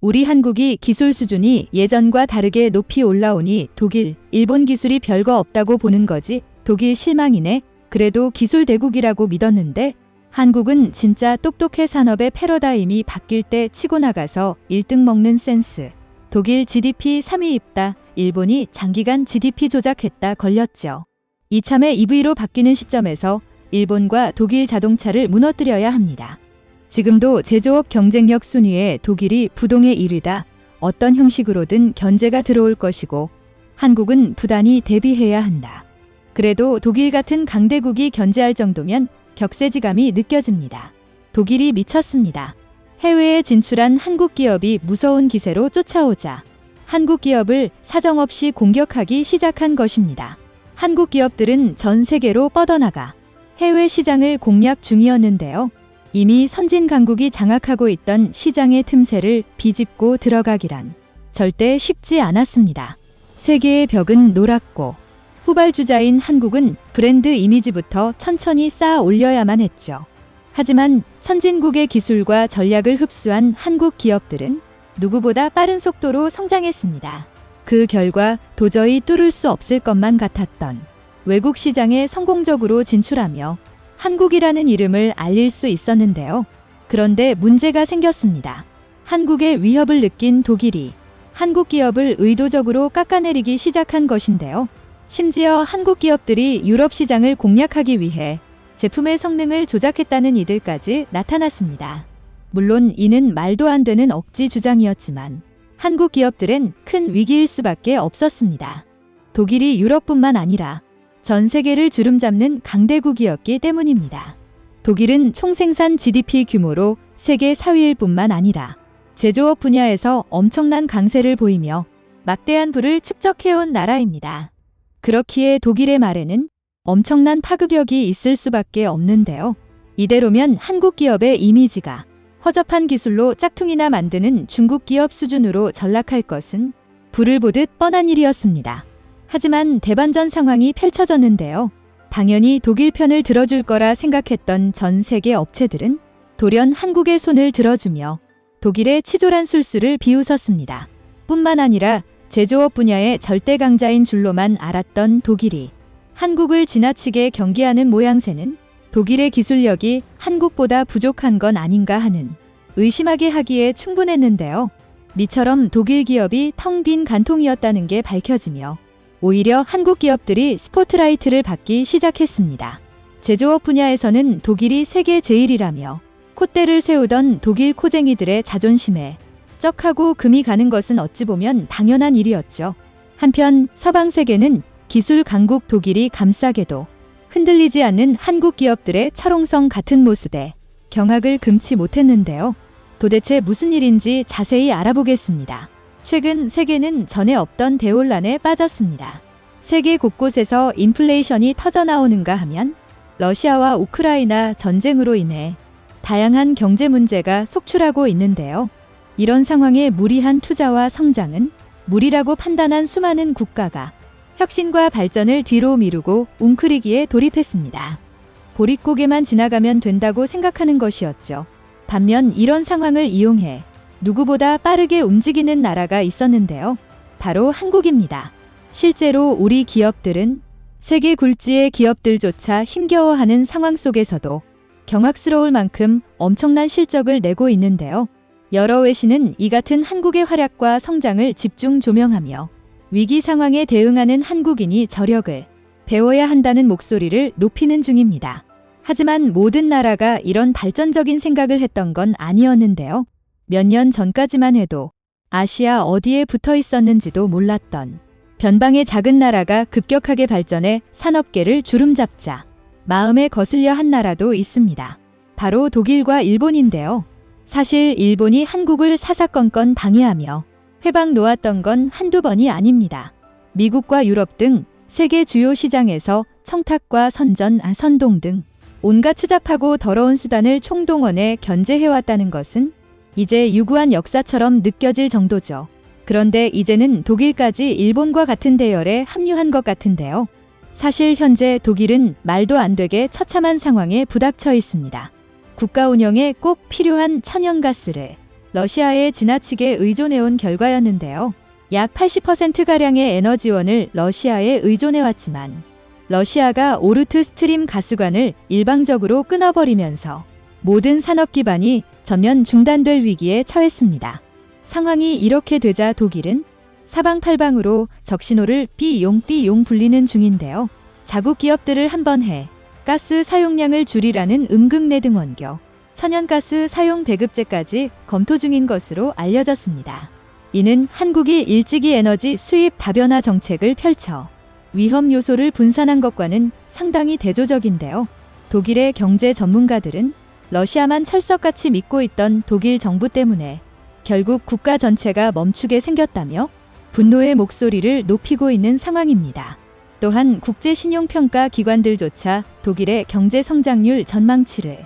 우리 한국이 기술 수준이 예전과 다르게 높이 올라오니 독일, 일본 기술이 별거 없다고 보는 거지. 독일 실망이네. 그래도 기술 대국이라고 믿었는데 한국은 진짜 똑똑해 산업의 패러다임이 바뀔 때 치고 나가서 1등 먹는 센스. 독일 GDP 3위 입다. 일본이 장기간 GDP 조작했다 걸렸죠. 이참에 EV로 바뀌는 시점에서 일본과 독일 자동차를 무너뜨려야 합니다. 지금도 제조업 경쟁력 순위에 독일이 부동에 이르다 어떤 형식으로든 견제가 들어올 것이고 한국은 부단히 대비해야 한다. 그래도 독일 같은 강대국이 견제할 정도면 격세지감이 느껴집니다. 독일이 미쳤습니다. 해외에 진출한 한국 기업이 무서운 기세로 쫓아오자 한국 기업을 사정없이 공격하기 시작한 것입니다. 한국 기업들은 전 세계로 뻗어나가 해외 시장을 공략 중이었는데요. 이미 선진 강국이 장악하고 있던 시장의 틈새를 비집고 들어가기란 절대 쉽지 않았습니다. 세계의 벽은 노랗고 후발주자인 한국은 브랜드 이미지부터 천천히 쌓아 올려야만 했죠. 하지만 선진국의 기술과 전략을 흡수한 한국 기업들은 누구보다 빠른 속도로 성장했습니다. 그 결과 도저히 뚫을 수 없을 것만 같았던 외국 시장에 성공적으로 진출하며 한국이라는 이름을 알릴 수 있었는데요. 그런데 문제가 생겼습니다. 한국의 위협을 느낀 독일이 한국 기업을 의도적으로 깎아내리기 시작한 것인데요. 심지어 한국 기업들이 유럽 시장을 공략하기 위해 제품의 성능을 조작했다는 이들까지 나타났습니다. 물론 이는 말도 안 되는 억지 주장이었지만 한국 기업들은 큰 위기일 수밖에 없었습니다. 독일이 유럽뿐만 아니라 전 세계를 주름잡는 강대국이었기 때문입니다. 독일은 총생산 GDP 규모로 세계 4위일 뿐만 아니라 제조업 분야에서 엄청난 강세를 보이며 막대한 부를 축적해온 나라입니다. 그렇기에 독일의 말에는 엄청난 파급력이 있을 수밖에 없는데요. 이대로면 한국 기업의 이미지가 허접한 기술로 짝퉁이나 만드는 중국 기업 수준으로 전락할 것은 불을 보듯 뻔한 일이었습니다. 하지만 대반전 상황이 펼쳐졌는데요. 당연히 독일 편을 들어줄 거라 생각했던 전 세계 업체들은 돌연 한국의 손을 들어주며 독일의 치졸한 술수를 비웃었습니다. 뿐만 아니라 제조업 분야의 절대 강자인 줄로만 알았던 독일이 한국을 지나치게 경계하는 모양새는 독일의 기술력이 한국보다 부족한 건 아닌가 하는 의심하게 하기에 충분했는데요. 미처럼 독일 기업이 텅 빈 간통이었다는 게 밝혀지며 오히려 한국 기업들이 스포트라이트를 받기 시작했습니다. 제조업 분야에서는 독일이 세계 제일이라며 콧대를 세우던 독일 코쟁이들의 자존심에 쩍하고 금이 가는 것은 어찌 보면 당연한 일이었죠. 한편 서방 세계는 기술 강국 독일이 감싸게도 흔들리지 않는 한국 기업들의 철옹성 같은 모습에 경악을 금치 못했는데요. 도대체 무슨 일인지 자세히 알아보겠습니다. 최근 세계는 전에 없던 대혼란에 빠졌습니다. 세계 곳곳에서 인플레이션이 터져나오는가 하면 러시아와 우크라이나 전쟁으로 인해 다양한 경제 문제가 속출하고 있는데요. 이런 상황에 무리한 투자와 성장은 무리라고 판단한 수많은 국가가 혁신과 발전을 뒤로 미루고 웅크리기에 돌입했습니다. 보릿고개만 지나가면 된다고 생각하는 것이었죠. 반면 이런 상황을 이용해 누구보다 빠르게 움직이는 나라가 있었는데요. 바로 한국입니다. 실제로 우리 기업들은 세계 굴지의 기업들조차 힘겨워하는 상황 속에서도 경악스러울 만큼 엄청난 실적을 내고 있는데요. 여러 외신은 이 같은 한국의 활약과 성장을 집중 조명하며 위기 상황에 대응하는 한국인이 저력을 배워야 한다는 목소리를 높이는 중입니다. 하지만 모든 나라가 이런 발전적인 생각을 했던 건 아니었는데요. 몇 년 전까지만 해도 아시아 어디에 붙어 있었는지도 몰랐던 변방의 작은 나라가 급격하게 발전해 산업계를 주름잡자 마음에 거슬려 한 나라도 있습니다. 바로 독일과 일본인데요. 사실 일본이 한국을 사사건건 방해하며 회방 놓았던 건 한두 번이 아닙니다. 미국과 유럽 등 세계 주요 시장에서 청탁과 선전, 아, 선동 등 온갖 추잡하고 더러운 수단을 총동원해 견제해왔다는 것은 이제 유구한 역사처럼 느껴질 정도죠. 그런데 이제는 독일까지 일본과 같은 대열에 합류한 것 같은데요. 사실 현재 독일은 말도 안 되게 처참한 상황에 부닥쳐 있습니다. 국가 운영에 꼭 필요한 천연가스를 러시아에 지나치게 의존해온 결과였는데요. 약 80%가량의 에너지원을 러시아에 의존해왔지만 러시아가 오르트 스트림 가스관을 일방적으로 끊어버리면서 모든 산업 기반이 전면 중단될 위기에 처했습니다. 상황이 이렇게 되자 독일은 사방팔방으로 적신호를 B용 불리는 중인데요. 자국 기업들을 한 번 해 가스 사용량을 줄이라는 음극내 등 원교, 천연가스 사용 배급제까지 검토 중인 것으로 알려졌습니다. 이는 한국이 일찍이 에너지 수입 다변화 정책을 펼쳐 위험 요소를 분산한 것과는 상당히 대조적인데요. 독일의 경제 전문가들은 러시아만 철석같이 믿고 있던 독일 정부 때문에 결국 국가 전체가 멈추게 생겼다며 분노의 목소리를 높이고 있는 상황입니다. 또한 국제 신용평가 기관들조차 독일의 경제 성장률 전망치를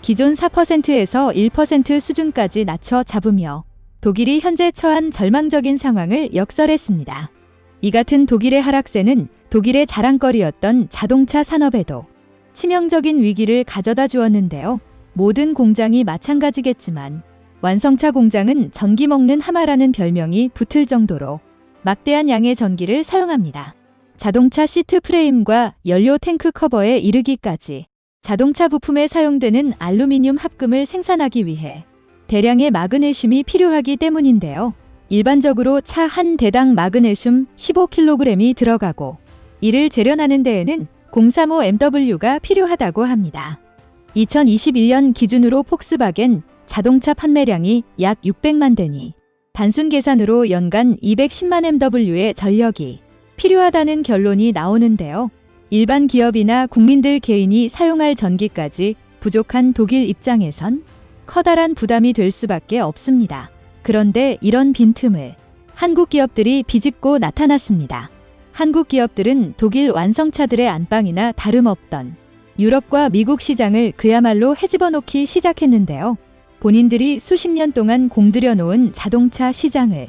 기존 4%에서 1% 수준까지 낮춰 잡으며 독일이 현재 처한 절망적인 상황을 역설했습니다. 이 같은 독일의 하락세는 독일의 자랑거리였던 자동차 산업에도 치명적인 위기를 가져다 주었는데요. 모든 공장이 마찬가지겠지만 완성차 공장은 전기 먹는 하마라는 별명이 붙을 정도로 막대한 양의 전기를 사용합니다. 자동차 시트 프레임과 연료 탱크 커버에 이르기까지 자동차 부품에 사용되는 알루미늄 합금을 생산하기 위해 대량의 마그네슘이 필요하기 때문인데요. 일반적으로 차 한 대당 마그네슘 15kg이 들어가고 이를 재련하는 데에는 035MW가 필요하다고 합니다. 2021년 기준으로 폭스바겐 자동차 판매량이 약 600만 대니 단순 계산으로 연간 210만 MW의 전력이 필요하다는 결론이 나오는데요. 일반 기업이나 국민들 개인이 사용할 전기까지 부족한 독일 입장에선 커다란 부담이 될 수밖에 없습니다. 그런데 이런 빈틈을 한국 기업들이 비집고 나타났습니다. 한국 기업들은 독일 완성차들의 안방이나 다름없던 유럽과 미국 시장을 그야말로 헤집어 놓기 시작했는데요. 본인들이 수십 년 동안 공들여 놓은 자동차 시장을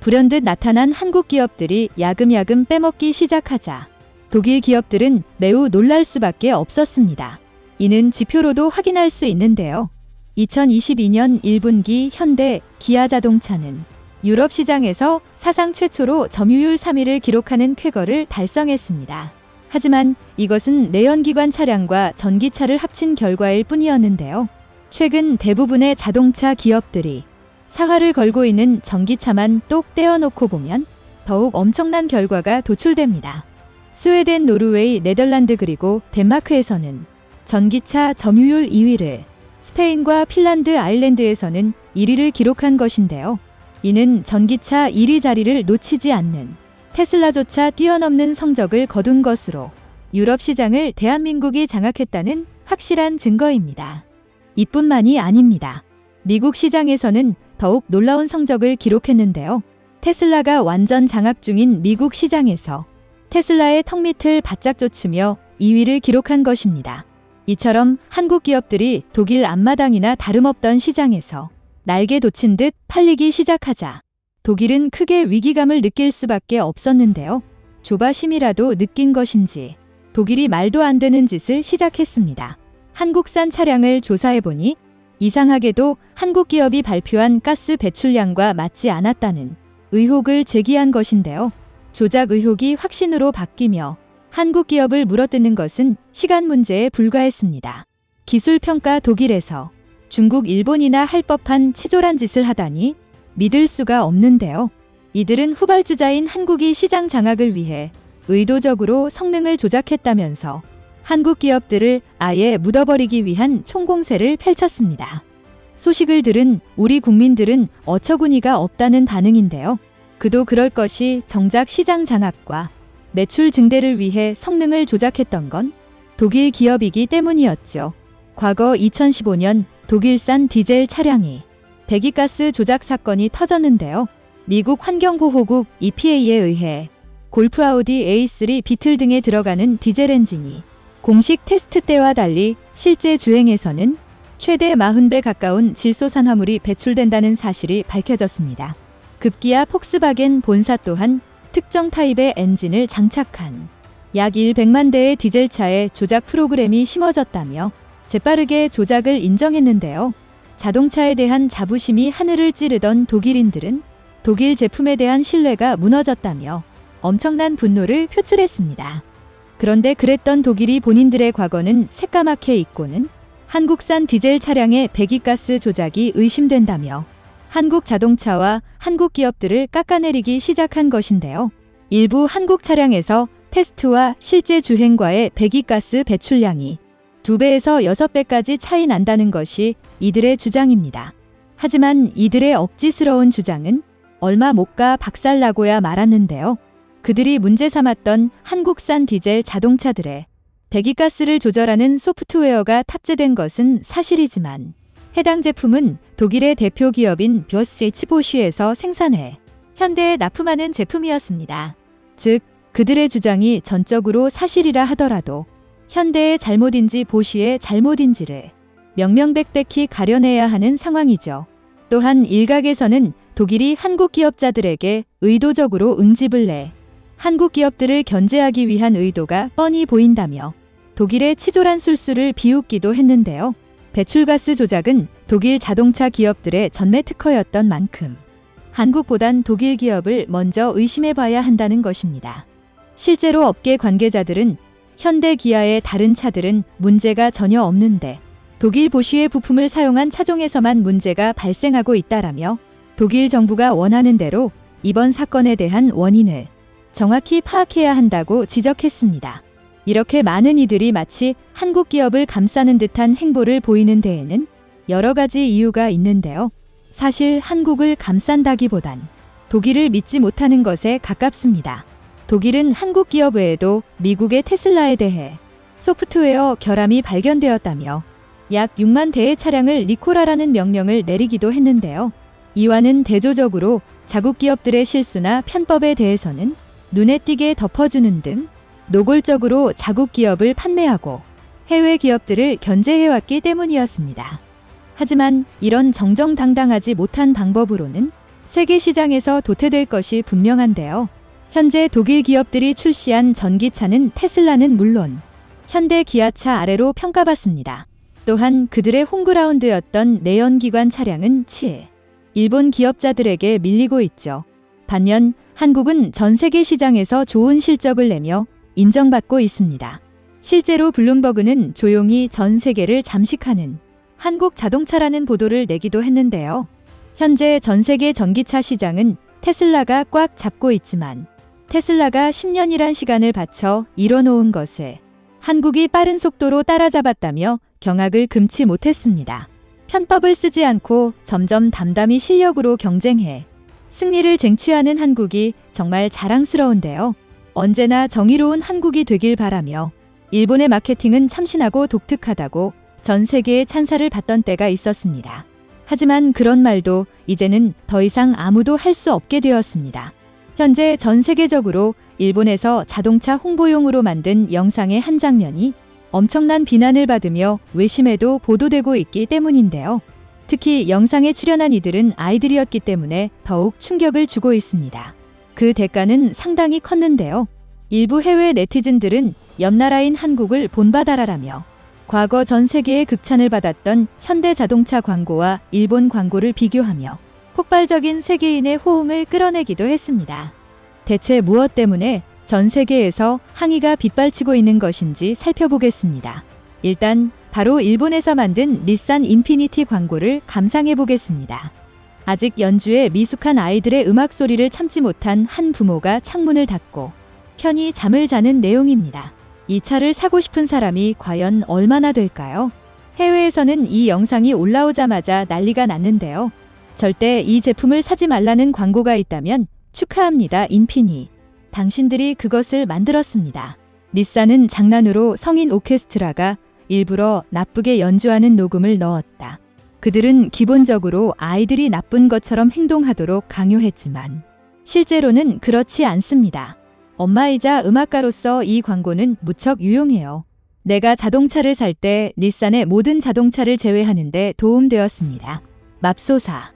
불현듯 나타난 한국 기업들이 야금야금 빼먹기 시작하자 독일 기업들은 매우 놀랄 수밖에 없었습니다. 이는 지표로도 확인할 수 있는데요. 2022년 1분기 현대 기아 자동차는 유럽 시장에서 사상 최초로 점유율 3위를 기록하는 쾌거를 달성했습니다. 하지만 이것은 내연기관 차량과 전기차를 합친 결과일 뿐이었는데요. 최근 대부분의 자동차 기업들이 사활을 걸고 있는 전기차만 똑 떼어놓고 보면 더욱 엄청난 결과가 도출됩니다. 스웨덴, 노르웨이, 네덜란드 그리고 덴마크에서는 전기차 점유율 2위를 스페인과 핀란드, 아일랜드에서는 1위를 기록한 것인데요. 이는 전기차 1위 자리를 놓치지 않는 테슬라조차 뛰어넘는 성적을 거둔 것으로 유럽 시장을 대한민국이 장악했다는 확실한 증거입니다. 이뿐만이 아닙니다. 미국 시장에서는 더욱 놀라운 성적을 기록했는데요. 테슬라가 완전 장악 중인 미국 시장에서 테슬라의 턱 밑을 바짝 쫓으며 2위를 기록한 것입니다. 이처럼 한국 기업들이 독일 앞마당이나 다름없던 시장에서 날개 돋친 듯 팔리기 시작하자 독일은 크게 위기감을 느낄 수밖에 없었는데요. 조바심이라도 느낀 것인지 독일이 말도 안 되는 짓을 시작했습니다. 한국산 차량을 조사해보니 이상하게도 한국 기업이 발표한 가스 배출량과 맞지 않았다는 의혹을 제기한 것인데요. 조작 의혹이 확신으로 바뀌며 한국 기업을 물어뜯는 것은 시간 문제에 불과했습니다. 기술 평가 독일에서 중국, 일본이나 할 법한 치졸한 짓을 하다니 믿을 수가 없는데요. 이들은 후발주자인 한국이 시장 장악을 위해 의도적으로 성능을 조작했다면서 한국 기업들을 아예 묻어버리기 위한 총공세를 펼쳤습니다. 소식을 들은 우리 국민들은 어처구니가 없다는 반응인데요. 그도 그럴 것이 정작 시장 장악과 매출 증대를 위해 성능을 조작했던 건 독일 기업이기 때문이었죠. 과거 2015년 독일산 디젤 차량이 배기가스 조작 사건이 터졌는데요. 미국 환경보호국 EPA에 의해 골프 아우디 A3 비틀 등에 들어가는 디젤 엔진이 공식 테스트 때와 달리 실제 주행에서는 최대 40배 가까운 질소산화물이 배출된다는 사실이 밝혀졌습니다. 급기야 폭스바겐 본사 또한 특정 타입의 엔진을 장착한 약 100만 대의 디젤차에 조작 프로그램이 심어졌다며 재빠르게 조작을 인정했는데요. 자동차에 대한 자부심이 하늘을 찌르던 독일인들은 독일 제품에 대한 신뢰가 무너졌다며 엄청난 분노를 표출했습니다. 그런데 그랬던 독일이 본인들의 과거는 새까맣게 잊고는 한국산 디젤 차량의 배기가스 조작이 의심된다며 한국 자동차와 한국 기업들을 깎아내리기 시작한 것인데요. 일부 한국 차량에서 테스트와 실제 주행과의 배기가스 배출량이 2배에서 6배까지 차이 난다는 것이 이들의 주장입니다. 하지만 이들의 억지스러운 주장은 얼마 못 가 박살나고야 말았는데요. 그들이 문제 삼았던 한국산 디젤 자동차들의 배기가스를 조절하는 소프트웨어가 탑재된 것은 사실이지만 해당 제품은 독일의 대표 기업인 벼스치 보쉬에서 생산해 현대에 납품하는 제품이었습니다. 즉, 그들의 주장이 전적으로 사실이라 하더라도 현대의 잘못인지 보쉬의 잘못인지를 명명백백히 가려내야 하는 상황이죠. 또한 일각에서는 독일이 한국 기업자들에게 의도적으로 응집을 내 한국 기업들을 견제하기 위한 의도가 뻔히 보인다며 독일의 치졸한 술수를 비웃기도 했는데요. 배출가스 조작은 독일 자동차 기업들의 전매 특허였던 만큼 한국보단 독일 기업을 먼저 의심해 봐야 한다는 것입니다. 실제로 업계 관계자들은 현대 기아의 다른 차들은 문제가 전혀 없는데 독일 보쉬의 부품을 사용한 차종에서만 문제가 발생하고 있다라며 독일 정부가 원하는 대로 이번 사건에 대한 원인을 정확히 파악해야 한다고 지적했습니다. 이렇게 많은 이들이 마치 한국 기업을 감싸는 듯한 행보를 보이는 데에는 여러 가지 이유가 있는데요. 사실 한국을 감싼다기보단 독일을 믿지 못하는 것에 가깝습니다. 독일은 한국 기업 외에도 미국의 테슬라에 대해 소프트웨어 결함이 발견되었다며 약 6만 대의 차량을 리콜하라는 명령을 내리기도 했는데요. 이와는 대조적으로 자국 기업들의 실수나 편법에 대해서는 눈에 띄게 덮어주는 등 노골적으로 자국 기업을 판매하고 해외 기업들을 견제해왔기 때문이었습니다. 하지만 이런 정정당당하지 못한 방법으로는 세계 시장에서 도태될 것이 분명한데요. 현재 독일 기업들이 출시한 전기차는 테슬라는 물론 현대 기아차 아래로 평가받습니다. 또한 그들의 홈그라운드였던 내연기관 차량은 7. 일본 기업자들에게 밀리고 있죠. 반면 한국은 전 세계 시장에서 좋은 실적을 내며 인정받고 있습니다. 실제로 블룸버그는 조용히 전 세계를 잠식하는 한국 자동차라는 보도를 내기도 했는데요. 현재 전 세계 전기차 시장은 테슬라가 꽉 잡고 있지만 테슬라가 10년이란 시간을 바쳐 이뤄놓은 것을 한국이 빠른 속도로 따라잡았다며 경악을 금치 못했습니다. 편법을 쓰지 않고 점점 담담히 실력으로 경쟁해 승리를 쟁취하는 한국이 정말 자랑스러운데요. 언제나 정의로운 한국이 되길 바라며 일본의 마케팅은 참신하고 독특하다고 전 세계의 찬사를 받던 때가 있었습니다. 하지만 그런 말도 이제는 더 이상 아무도 할 수 없게 되었습니다. 현재 전 세계적으로 일본에서 자동차 홍보용으로 만든 영상의 한 장면이 엄청난 비난을 받으며 외심에도 보도되고 있기 때문인데요. 특히 영상에 출연한 이들은 아이들이었기 때문에 더욱 충격을 주고 있습니다. 그 대가는 상당히 컸는데요. 일부 해외 네티즌들은 옆나라인 한국을 본받아라라며 과거 전 세계의 극찬을 받았던 현대 자동차 광고와 일본 광고를 비교하며 폭발적인 세계인의 호응을 끌어내기도 했습니다. 대체 무엇 때문에 전 세계에서 항의가 빗발치고 있는 것인지 살펴보겠습니다. 일단 바로 일본에서 만든 닛산 인피니티 광고를 감상해 보겠습니다. 아직 연주에 미숙한 아이들의 음악 소리를 참지 못한 한 부모가 창문을 닫고 편히 잠을 자는 내용입니다. 이 차를 사고 싶은 사람이 과연 얼마나 될까요? 해외에서는 이 영상이 올라오자마자 난리가 났는데요. 절대 이 제품을 사지 말라는 광고가 있다면 축하합니다, 인피니. 당신들이 그것을 만들었습니다. 닛산은 장난으로 성인 오케스트라가 일부러 나쁘게 연주하는 녹음을 넣었다. 그들은 기본적으로 아이들이 나쁜 것처럼 행동하도록 강요했지만 실제로는 그렇지 않습니다. 엄마이자 음악가로서 이 광고는 무척 유용해요. 내가 자동차를 살 때 닛산의 모든 자동차를 제외하는데 도움되었습니다. 맙소사.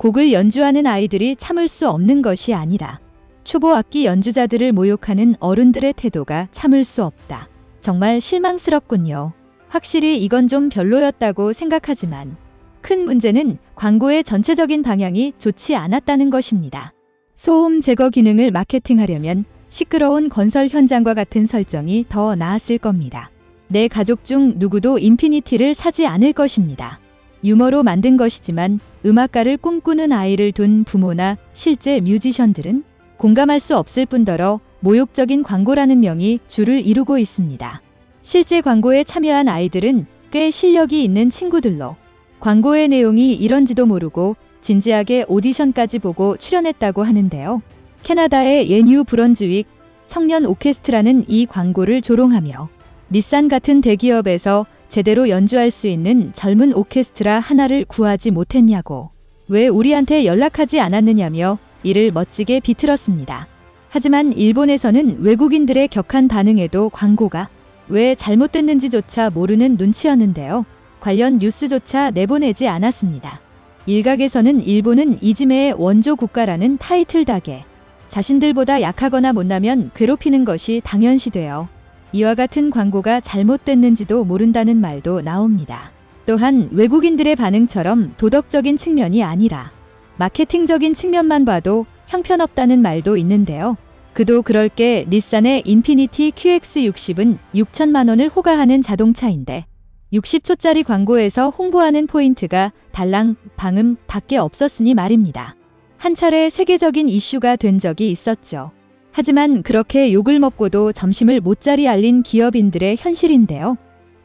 곡을 연주하는 아이들이 참을 수 없는 것이 아니라 초보 악기 연주자들을 모욕하는 어른들의 태도가 참을 수 없다. 정말 실망스럽군요. 확실히 이건 좀 별로였다고 생각하지만 큰 문제는 광고의 전체적인 방향이 좋지 않았다는 것입니다. 소음 제거 기능을 마케팅하려면 시끄러운 건설 현장과 같은 설정이 더 나았을 겁니다. 내 가족 중 누구도 인피니티를 사지 않을 것입니다. 유머로 만든 것이지만 음악가를 꿈꾸는 아이를 둔 부모나 실제 뮤지션들은 공감할 수 없을 뿐더러 모욕적인 광고라는 명이 줄을 이루고 있습니다. 실제 광고에 참여한 아이들은 꽤 실력이 있는 친구들로 광고의 내용이 이런지도 모르고 진지하게 오디션까지 보고 출연했다고 하는데요. 캐나다의 예뉴 브런즈윅 청년 오케스트라는 이 광고를 조롱하며 닛산 같은 대기업에서 제대로 연주할 수 있는 젊은 오케스트라 하나를 구하지 못했냐고 왜 우리한테 연락하지 않았느냐며 이를 멋지게 비틀었습니다. 하지만 일본에서는 외국인들의 격한 반응에도 광고가 왜 잘못됐는지조차 모르는 눈치였는데요. 관련 뉴스조차 내보내지 않았습니다. 일각에서는 일본은 이지메의 원조 국가라는 타이틀 닥에 자신들보다 약하거나 못나면 괴롭히는 것이 당연시되어 이와 같은 광고가 잘못됐는지도 모른다는 말도 나옵니다. 또한 외국인들의 반응처럼 도덕적인 측면이 아니라 마케팅적인 측면만 봐도 형편없다는 말도 있는데요. 그도 그럴 게 닛산의 인피니티 QX60은 6천만 원을 호가하는 자동차인데 60초짜리 광고에서 홍보하는 포인트가 달랑 방음 밖에 없었으니 말입니다. 한 차례 세계적인 이슈가 된 적이 있었죠. 하지만 그렇게 욕을 먹고도 점심을 못자리 알린 기업인들의 현실인데요.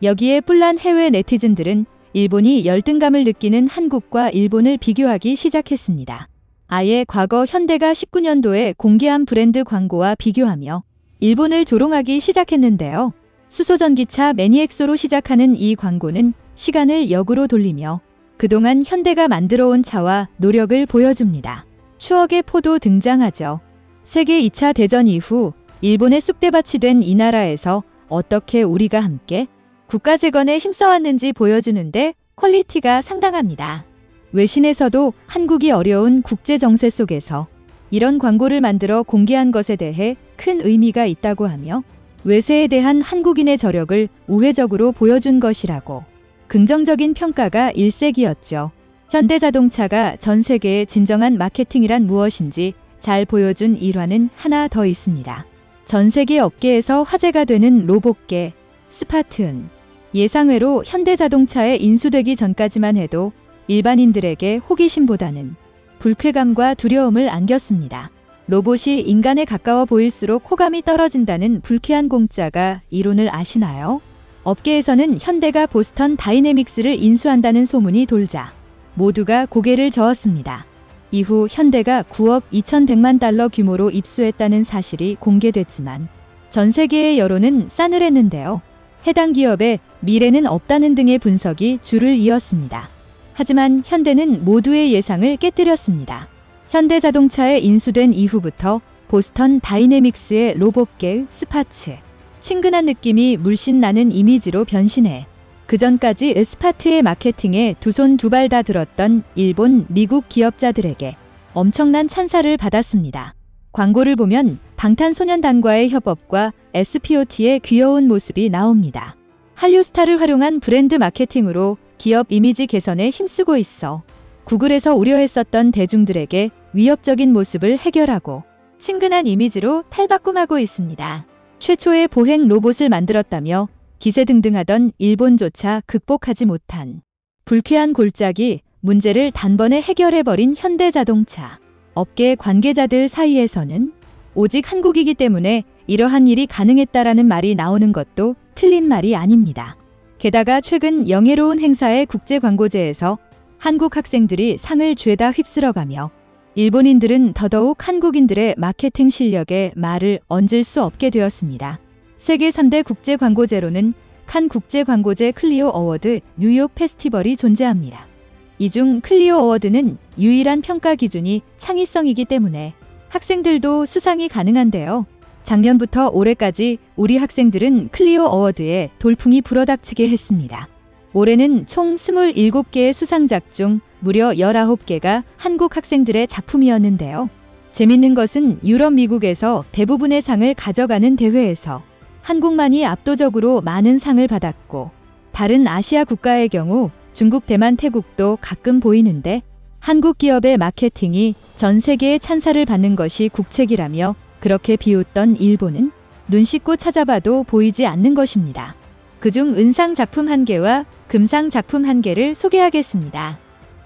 여기에 뿔난 해외 네티즌들은 일본이 열등감을 느끼는 한국과 일본을 비교하기 시작했습니다. 아예 과거 현대가 19년도에 공개한 브랜드 광고와 비교하며 일본을 조롱하기 시작했는데요. 수소전기차 매니엑소로 시작하는 이 광고는 시간을 역으로 돌리며 그동안 현대가 만들어온 차와 노력을 보여줍니다. 추억의 포도 등장하죠. 세계 2차 대전 이후 일본의 쑥대밭이 된 이 나라에서 어떻게 우리가 함께 국가 재건에 힘써왔는지 보여주는데 퀄리티가 상당합니다. 외신에서도 한국이 어려운 국제 정세 속에서 이런 광고를 만들어 공개한 것에 대해 큰 의미가 있다고 하며 외세에 대한 한국인의 저력을 우회적으로 보여준 것이라고 긍정적인 평가가 일색이었죠. 현대자동차가 전 세계의 진정한 마케팅이란 무엇인지 잘 보여준 일화는 하나 더 있습니다. 전 세계 업계에서 화제가 되는 로봇계 스파트은 예상외로 현대자동차에 인수되기 전까지만 해도 일반인들에게 호기심보다는 불쾌감과 두려움을 안겼습니다. 로봇이 인간에 가까워 보일수록 호감이 떨어진다는 불쾌한 공짜가 이론을 아시나요? 업계에서는 현대가 보스턴 다이내믹스를 인수한다는 소문이 돌자 모두가 고개를 저었습니다. 이후 현대가 9억 2,100만 달러 규모로 입수했다는 사실이 공개됐지만 전 세계의 여론은 싸늘했는데요. 해당 기업에 미래는 없다는 등의 분석이 줄을 이었습니다. 하지만 현대는 모두의 예상을 깨뜨렸습니다. 현대자동차에 인수된 이후부터 보스턴 다이내믹스의 로봇계 스파츠, 친근한 느낌이 물씬 나는 이미지로 변신해 그 전까지 스파트의 마케팅에 두 손 두 발 다 들었던 일본, 미국 기업자들에게 엄청난 찬사를 받았습니다. 광고를 보면 방탄소년단과의 협업과 SPOT의 귀여운 모습이 나옵니다. 한류 스타를 활용한 브랜드 마케팅으로 기업 이미지 개선에 힘쓰고 있어 구글에서 우려했었던 대중들에게 위협적인 모습을 해결하고 친근한 이미지로 탈바꿈하고 있습니다. 최초의 보행 로봇을 만들었다며 기세등등하던 일본조차 극복하지 못한 불쾌한 골짜기 문제를 단번에 해결해버린 현대자동차. 업계 관계자들 사이에서는 오직 한국이기 때문에 이러한 일이 가능했다라는 말이 나오는 것도 틀린 말이 아닙니다. 게다가 최근 영예로운 행사의 국제 광고제에서 한국 학생들이 상을 죄다 휩쓸어가며 일본인들은 더더욱 한국인들의 마케팅 실력에 말을 얹을 수 없게 되었습니다. 세계 3대 국제 광고제로는 칸 국제 광고제 클리오 어워드 뉴욕 페스티벌이 존재합니다. 이 중 클리오 어워드는 유일한 평가 기준이 창의성이기 때문에 학생들도 수상이 가능한데요. 작년부터 올해까지 우리 학생들은 클리오 어워드에 돌풍이 불어닥치게 했습니다. 올해는 총 27개의 수상작 중 무려 19개가 한국 학생들의 작품이었는데요. 재밌는 것은 유럽, 미국에서 대부분의 상을 가져가는 대회에서 한국만이 압도적으로 많은 상을 받았고 다른 아시아 국가의 경우 중국, 대만, 태국도 가끔 보이는데 한국 기업의 마케팅이 전 세계의 찬사를 받는 것이 국책이라며 그렇게 비웃던 일본은 눈 씻고 찾아봐도 보이지 않는 것입니다. 그중 은상 작품 한 개와 금상 작품 한 개를 소개하겠습니다.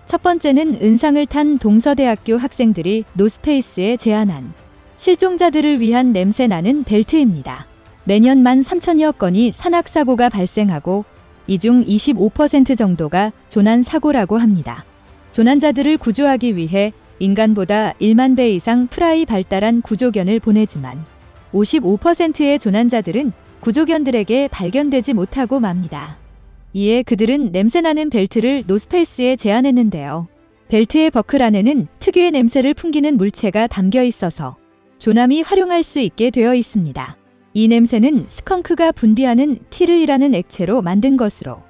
첫 번째는 은상을 탄 동서대학교 학생들이 노스페이스에 제안한 실종자들을 위한 냄새 나는 벨트입니다. 매년 1만 3천여 건이 산악사고가 발생하고 이 중 25% 정도가 조난 사고라고 합니다. 조난자들을 구조하기 위해 인간보다 1만 배 이상 프라이 발달한 구조견을 보내지만 55%의 조난자들은 구조견들에게 발견되지 못하고 맙니다. 이에 그들은 냄새나는 벨트를 노스페이스에 제안했는데요. 벨트의 버클 안에는 특유의 냄새를 풍기는 물체가 담겨 있어서 조남이 활용할 수 있게 되어 있습니다. 이 냄새는 스컹크가 분비하는 티를이라는 액체로 만든 것으로